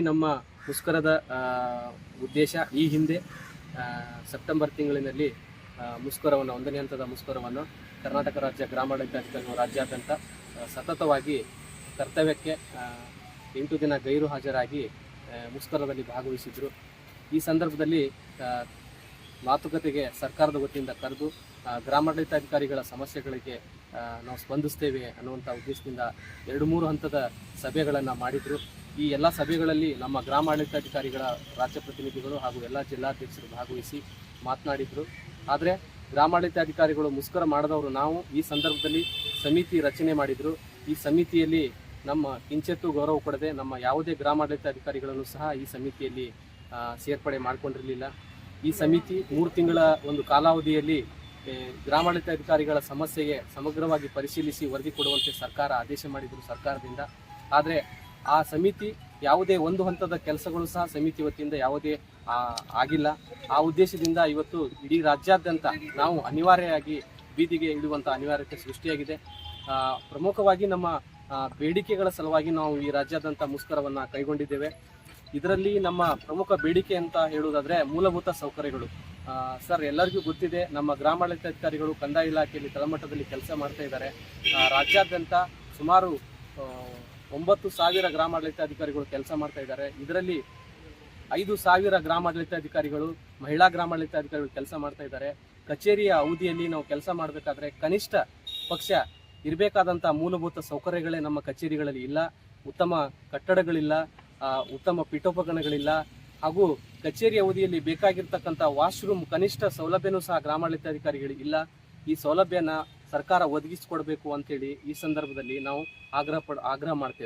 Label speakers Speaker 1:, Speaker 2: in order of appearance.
Speaker 1: ಮುಷ್ಕರದ ಆ, ಉದ್ದೇಶ ಈ ಹಿಂದೆ ಸೆಪ್ಟೆಂಬರ್ ತಿಂಗಳಿನಲ್ಲಿ ಮುಷ್ಕರವನ್ನು ಒಂದನೇ ಹಂತದ ಮುಷ್ಕರವನ್ನು ಕರ್ನಾಟಕ ರಾಜ್ಯ ಗ್ರಾಮಾಡಳಿತಾಧಿಕಾರಿಗಳು ರಾಜ್ಯಾದ್ಯಂತ ಸತತವಾಗಿ ಕರ್ತವ್ಯಕ್ಕೆ ಎಂಟು ದಿನ ಗೈರು ಹಾಜರಾಗಿ ಮುಷ್ಕರದಲ್ಲಿ ಭಾಗವಹಿಸಿದರು. ಈ ಸಂದರ್ಭದಲ್ಲಿ ಮಾತುಕತೆಗೆ ಸರ್ಕಾರದ ವತಿಯಿಂದ ಕರೆದು ಗ್ರಾಮಾಡಳಿತಾಧಿಕಾರಿಗಳ ಸಮಸ್ಯೆಗಳಿಗೆ ನಾವು ಸ್ಪಂದಿಸ್ತೇವೆ ಅನ್ನುವಂಥ ಉದ್ದೇಶದಿಂದ ಎರಡು ಮೂರು ಹಂತದ ಸಭೆಗಳನ್ನು ಮಾಡಿದರು. ಈ ಎಲ್ಲ ಸಭೆಗಳಲ್ಲಿ ನಮ್ಮ ಗ್ರಾಮಾಡಳಿತಾಧಿಕಾರಿಗಳ, ರಾಜ್ಯ ಪ್ರತಿನಿಧಿಗಳು ಹಾಗೂ ಎಲ್ಲ ಜಿಲ್ಲಾಧ್ಯಕ್ಷರು ಭಾಗವಹಿಸಿ ಮಾತನಾಡಿದರು. ಆದರೆ ಗ್ರಾಮಾಡಳಿತಾಧಿಕಾರಿಗಳು ಮುಷ್ಕರ ಮಾಡದವರು ನಾವು. ಈ ಸಂದರ್ಭದಲ್ಲಿ ಸಮಿತಿ ರಚನೆ ಮಾಡಿದರು. ಈ ಸಮಿತಿಯಲ್ಲಿ ನಮ್ಮ ಕಿಂಚೆತ್ತು ಗೌರವ ಕೊಡದೆ ನಮ್ಮ ಯಾವುದೇ ಗ್ರಾಮಾಡಳಿತಾಧಿಕಾರಿಗಳನ್ನು ಸಹ ಈ ಸಮಿತಿಯಲ್ಲಿ ಸೇರ್ಪಡೆ ಮಾಡಿಕೊಂಡಿರಲಿಲ್ಲ. ಈ ಸಮಿತಿ ಮೂರು ತಿಂಗಳ ಒಂದು ಕಾಲಾವಧಿಯಲ್ಲಿ ಗ್ರಾಮಾಡಳಿತಾಧಿಕಾರಿಗಳ ಸಮಸ್ಯೆಗೆ ಸಮಗ್ರವಾಗಿ ಪರಿಶೀಲಿಸಿ ವರದಿ ಕೊಡುವಂತೆ ಸರ್ಕಾರ ಆದೇಶ ಮಾಡಿದರು ಸರ್ಕಾರದಿಂದ. ಆದರೆ ಆ ಸಮಿತಿ ಯಾವುದೇ ಒಂದು ಹಂತದ ಕೆಲಸಗಳು ಸಹ ಸಮಿತಿ ವತಿಯಿಂದ ಯಾವುದೇ ಆಗಿಲ್ಲ. ಆ ಉದ್ದೇಶದಿಂದ ಇವತ್ತು ಇಡೀ ರಾಜ್ಯಾದ್ಯಂತ ನಾವು ಅನಿವಾರ್ಯವಾಗಿ ಬೀದಿಗೆ ಇಡುವಂಥ ಅನಿವಾರ್ಯತೆ ಸೃಷ್ಟಿಯಾಗಿದೆ. ಪ್ರಮುಖವಾಗಿ ನಮ್ಮ ಬೇಡಿಕೆಗಳ ಸಲುವಾಗಿ ನಾವು ಈ ರಾಜ್ಯಾದ್ಯಂತ ಮುಷ್ಕರವನ್ನು ಕೈಗೊಂಡಿದ್ದೇವೆ. ಇದರಲ್ಲಿ ನಮ್ಮ ಪ್ರಮುಖ ಬೇಡಿಕೆ ಅಂತ ಹೇಳುವುದಾದರೆ ಮೂಲಭೂತ ಸೌಕರ್ಯಗಳು. ಸರ್, ಎಲ್ಲರಿಗೂ ಗೊತ್ತಿದೆ, ನಮ್ಮ ಗ್ರಾಮಾಡಳಿತಾಧಿಕಾರಿಗಳು ಕಂದಾಯ ಇಲಾಖೆಯಲ್ಲಿ ತಳಮಟ್ಟದಲ್ಲಿ ಕೆಲಸ ಮಾಡ್ತಾ ಇದ್ದಾರೆ. ರಾಜ್ಯಾದ್ಯಂತ ಸುಮಾರು ಒಂಬತ್ತು ಸಾವಿರ ಗ್ರಾಮಾಡಳಿತಾಧಿಕಾರಿಗಳು ಕೆಲಸ ಮಾಡ್ತಾ ಇದ್ದಾರೆ. ಇದರಲ್ಲಿ ಐದು ಸಾವಿರ ಗ್ರಾಮಾಡಳಿತಾಧಿಕಾರಿಗಳು, ಮಹಿಳಾ ಗ್ರಾಮಾಡಳಿತಾಧಿಕಾರಿಗಳು ಕೆಲಸ ಮಾಡ್ತಾ ಇದ್ದಾರೆ. ಕಚೇರಿಯ ಅವಧಿಯಲ್ಲಿ ನಾವು ಕೆಲಸ ಮಾಡಬೇಕಾದ್ರೆ ಕನಿಷ್ಠ ಪಕ್ಷ ಇರಬೇಕಾದಂಥ ಮೂಲಭೂತ ಸೌಕರ್ಯಗಳೇ ನಮ್ಮ ಕಚೇರಿಗಳಲ್ಲಿ ಇಲ್ಲ. ಉತ್ತಮ ಕಟ್ಟಡಗಳಿಲ್ಲ ಉತ್ತಮ ಪೀಠೋಪಕರಣಗಳಿಲ್ಲ. ಹಾಗೂ ಕಚೇರಿ ಅವಧಿಯಲ್ಲಿ ಬೇಕಾಗಿರ್ತಕ್ಕಂಥ ವಾಶ್ರೂಮ್ ಕನಿಷ್ಠ ಸೌಲಭ್ಯನೂ ಸಹ ಗ್ರಾಮಾಡಳಿತಾಧಿಕಾರಿಗಳಿಗೆ ಇಲ್ಲ. ಈ ಸೌಲಭ್ಯನ ಸರ್ಕಾರ ಒದಗಿಸಿಕೊಡ್ಬೇಕು ಅಂತೇಳಿ ಈ ಸಂದರ್ಭದಲ್ಲಿ ನಾವು ಆಗ್ರಹ ಆಗ್ರಹ ಮಾಡ್ತೇವೆ.